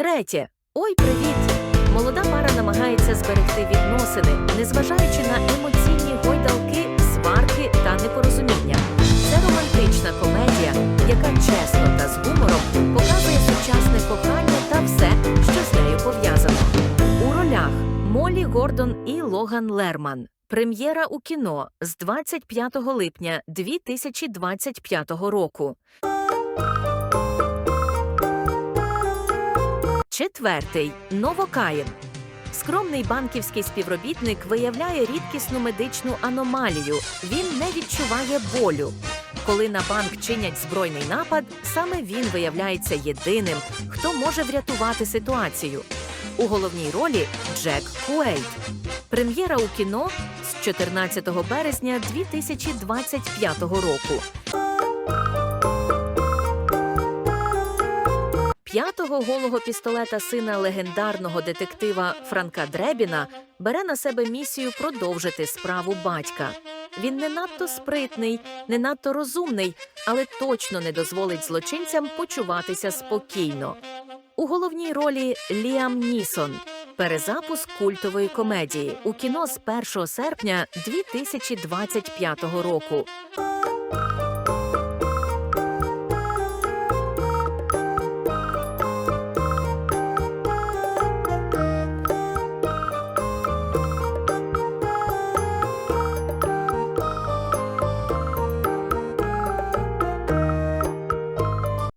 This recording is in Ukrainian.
Третє. Ой, привіт! Молода пара намагається зберегти відносини, незважаючи на емоційні гойдалки, сварки та непорозуміння. Це романтична комедія, яка чесно та з гумором показує сучасне кохання та все, що з нею пов'язано. У ролях Молі Гордон і Логан Лерман. Прем'єра у кіно з 25 липня 2025 року. Четвертий Новокаїн. Скромний банківський співробітник виявляє рідкісну медичну аномалію. Він не відчуває болю. Коли на банк чинять збройний напад, саме він виявляється єдиним, хто може врятувати ситуацію. У головній ролі Джек Куейт. Прем'єра у кіно з 14 березня 2025 року. П'ятого голого пістолета сина легендарного детектива Франка Дребіна бере на себе місію продовжити справу батька. Він не надто спритний, не надто розумний, але точно не дозволить злочинцям почуватися спокійно. У головній ролі Ліам Нісон. Перезапуск культової комедії у кіно з 1 серпня 2025 року.